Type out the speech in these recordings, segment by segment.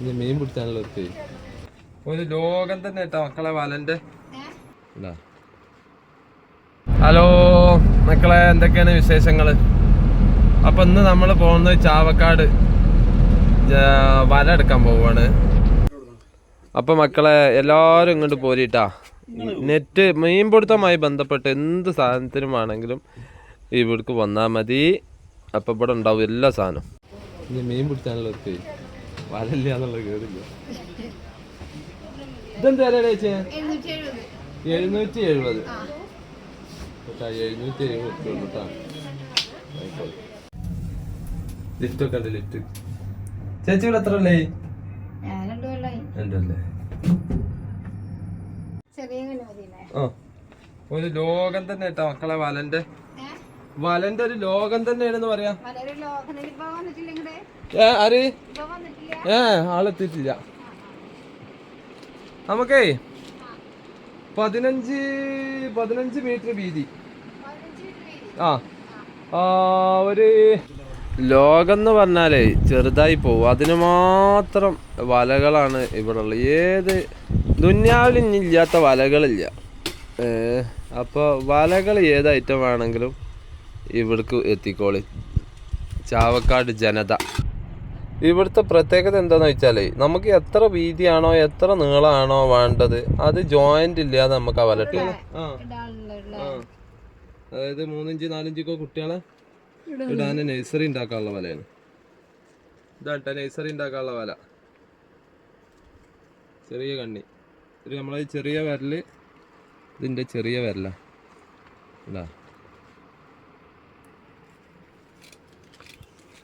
ഇനി മീൻ പിടിച്ചാണല്ലോ ഒരു ലോകം തന്നെ കേട്ടോ മക്കളെ വലന്റെ ഹലോ മക്കളെ എന്തൊക്കെയാണ് വിശേഷങ്ങൾ? അപ്പൊ ഇന്ന് നമ്മൾ പോകുന്നത് ചാവക്കാട് വല എടുക്കാൻ പോവാണ് അപ്പൊ മക്കളെ എല്ലാരും ഇങ്ങോട്ട് പോരിട്ടാ. നെറ്റ് മീൻപിടുത്തവുമായി ബന്ധപ്പെട്ട് എന്ത് സാധനത്തിനും ആണെങ്കിലും ഇവിടേക്ക് വന്നാ മതി. അപ്പൊ ഇവിടെ ഉണ്ടാവും എല്ലാ സാധനവും. ഇനി മീൻ പിടിച്ചാണല്ലോ വലല്ല എന്നുള്ളത് കേട്ടില്ല. ഇതെന്താ ചേച്ചേ എഴുന്നൂറ്റി എഴുപത് എഴുന്നൂറ്റി എഴുപത് കേട്ടോ ലിഫ്റ്റ് ഒക്കെ ഉണ്ട് ലിഫ്റ്റ് ചേച്ചി ഇവിടെ എത്ര അല്ലേ ആ. ഒരു ലോകം തന്നെ കേട്ടോ മക്കളെ വലന്റെ വലന്റെ ഒരു ലോകം തന്നെയാണെന്ന് പറയാ. ഏ ആര്? ഏ ആളെത്തിയിട്ടില്ല. നമുക്കേ പതിനഞ്ച് പതിനഞ്ച് മീറ്റർ വീതി. ആ ഒരു ലോകം എന്ന് പറഞ്ഞാലേ ചെറുതായി പോവും. അതിന് മാത്രം വലകളാണ് ഇവിടെ ഉള്ളത് ഏത് ദുന്യാവിൽ ഇല്ലാത്ത വലകളില്ല. ഏ, അപ്പോൾ വലകൾ ഏത് ഐറ്റം വേണമെങ്കിലും ഇവിടേക്ക് എത്തിക്കോളി. ചാവക്കാട് ജനത. ഇവിടുത്തെ പ്രത്യേകത എന്താണെന്ന് വെച്ചാൽ നമുക്ക് എത്ര വീതിയാണോ എത്ര നീളമാണോ വേണ്ടത് അത് ജോയിന്റ് ഇല്ലാതെ നമുക്ക് അവലട്ടി. അതായത് മൂന്നിഞ്ച് നാലിഞ്ചൊക്കെ കുട്ടികളെ ഇടാൻ നഴ്സറി ഉണ്ടാക്കാനുള്ള വലയാണ്. ഇതാട്ടെ നഴ്സറി ഉണ്ടാക്കാനുള്ള വല. ചെറിയ കണ്ണി. ഒരു നമ്മളെ ചെറിയ വരൽ ഇതിന്റെ ചെറിയ വിരല. ഇതാ.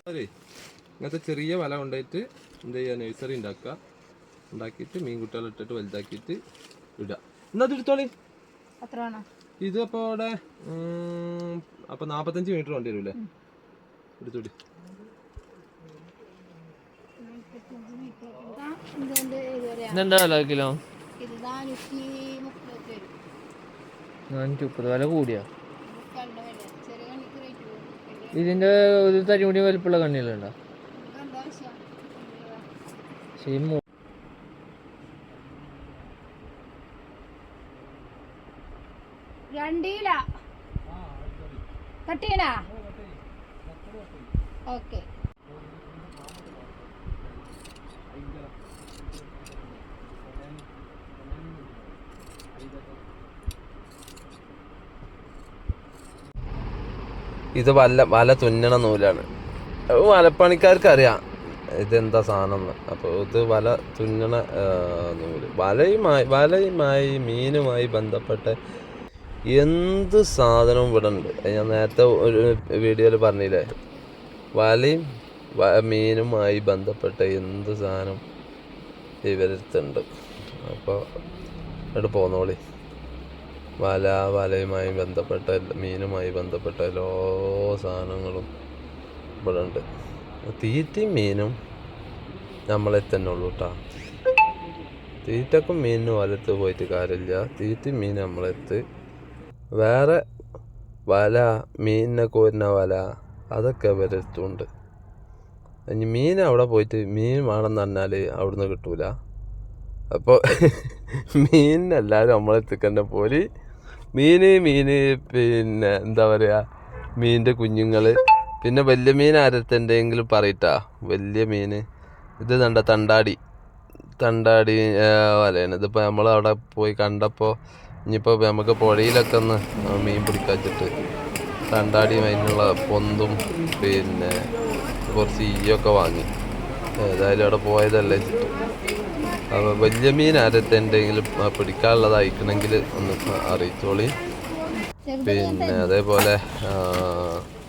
അതെ. ഇങ്ങനത്തെ ചെറിയ വല കൊണ്ടുപോയിട്ട് എന്ത് ചെയ്യുക? നഴ്സറി ഉണ്ടാക്കുക. ഉണ്ടാക്കിയിട്ട് മീൻ കുട്ടികളെ ഇട്ടിട്ട് വലുതാക്കിയിട്ട് ഇടുക. എന്നാ എടുത്തോളി. ഇത് അപ്പൊ അവിടെ അപ്പൊ നാപ്പത്തഞ്ച് മീറ്റർ വേണ്ടി വരൂലേ എടുത്തോടി. വില കിലോ? വരും. നാനൂറ്റി മുപ്പത്. വില കൂടിയാ? ഇതിന്റെ ഒരു തരി കൂടി വലിപ്പമുള്ള കണ്ണികളുണ്ടോ രണ്ടീല. കട്ടീനാ ഓക്കെ. ഇത് വല വല തുന്നണ നൂലാണ്. വലപ്പണിക്കാർക്ക് അറിയാം ഇതെന്താ സാധനം എന്ന് അപ്പോൾ ഇത് വല തുന്നണ നൂൽ. വലയുമായി വലയുമായി മീനുമായി ബന്ധപ്പെട്ട എന്ത് സാധനവും ഇവിടെ ഉണ്ട് ഞാൻ നേരത്തെ ഒരു വീഡിയോയിൽ പറഞ്ഞില്ലേ? വലയും മീനുമായി ബന്ധപ്പെട്ട എന്ത് സാധനം ഇവരടുത്തുണ്ട്. അപ്പോൾ ഇവിടെ പോന്നോളി. വല വലയുമായി ബന്ധപ്പെട്ട മീനുമായി ബന്ധപ്പെട്ട എല്ലാ സാധനങ്ങളും ഇവിടെ ഉണ്ട് തീറ്റയും മീനും നമ്മളെ തന്നെ ഉള്ളൂ കേട്ടോ തീറ്റക്കും മീനിനും വലത്ത് പോയിട്ട് കാര്യമില്ല. തീറ്റയും മീൻ നമ്മളെത്ത് വേറെ വല മീനിനെ കോരുന്ന വല അതൊക്കെ വരത്തുണ്ട് ഇനി മീൻ അവിടെ പോയിട്ട് മീൻ വേണമെന്ന് പറഞ്ഞാൽ അവിടുന്ന് കിട്ടൂല. അപ്പോൾ മീനിനെല്ലാവരും നമ്മളെത്തിക്കണ്ട പോലെ മീന് മീന് പിന്നെ എന്താ പറയുക മീനിന്റെ കുഞ്ഞുങ്ങൾ പിന്നെ വലിയ മീൻ ആരത്തെന്തെങ്കിലും പറയട്ടാ. വലിയ മീൻ ഇത് കണ്ട തണ്ടാടി. തണ്ടാടി വലയാണ് ഇതിപ്പോൾ നമ്മൾ അവിടെ പോയി കണ്ടപ്പോൾ ഇനിയിപ്പോൾ നമുക്ക് പുഴയിലൊക്കെ ഒന്ന് മീൻ പിടിക്കാച്ചിട്ട് തണ്ടാടിയും അതിനുള്ള പൊന്തും പിന്നെ കുറച്ച് ഈയൊക്കെ വാങ്ങി. ഏതായാലും അവിടെ പോയതല്ലേ അപ്പോൾ വലിയ മീൻ ആരത്തെ എന്തെങ്കിലും ആ, പിടിക്കാനുള്ളത് അയക്കണമെങ്കിൽ ഒന്ന് അറിയിച്ചോളി. പിന്നെ അതേപോലെ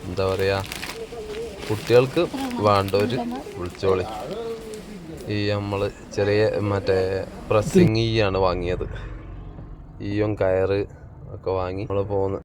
എന്താ പറയുക കുട്ടികൾക്ക് വേണ്ടവർ വിളിച്ചോളി. ഈ നമ്മൾ ചെറിയ മറ്റേ പ്രസ്സിങ് ഈയാണ് വാങ്ങിയത്. ഈയും കയറ് ഒക്കെ വാങ്ങി നമ്മൾ പോകുന്നു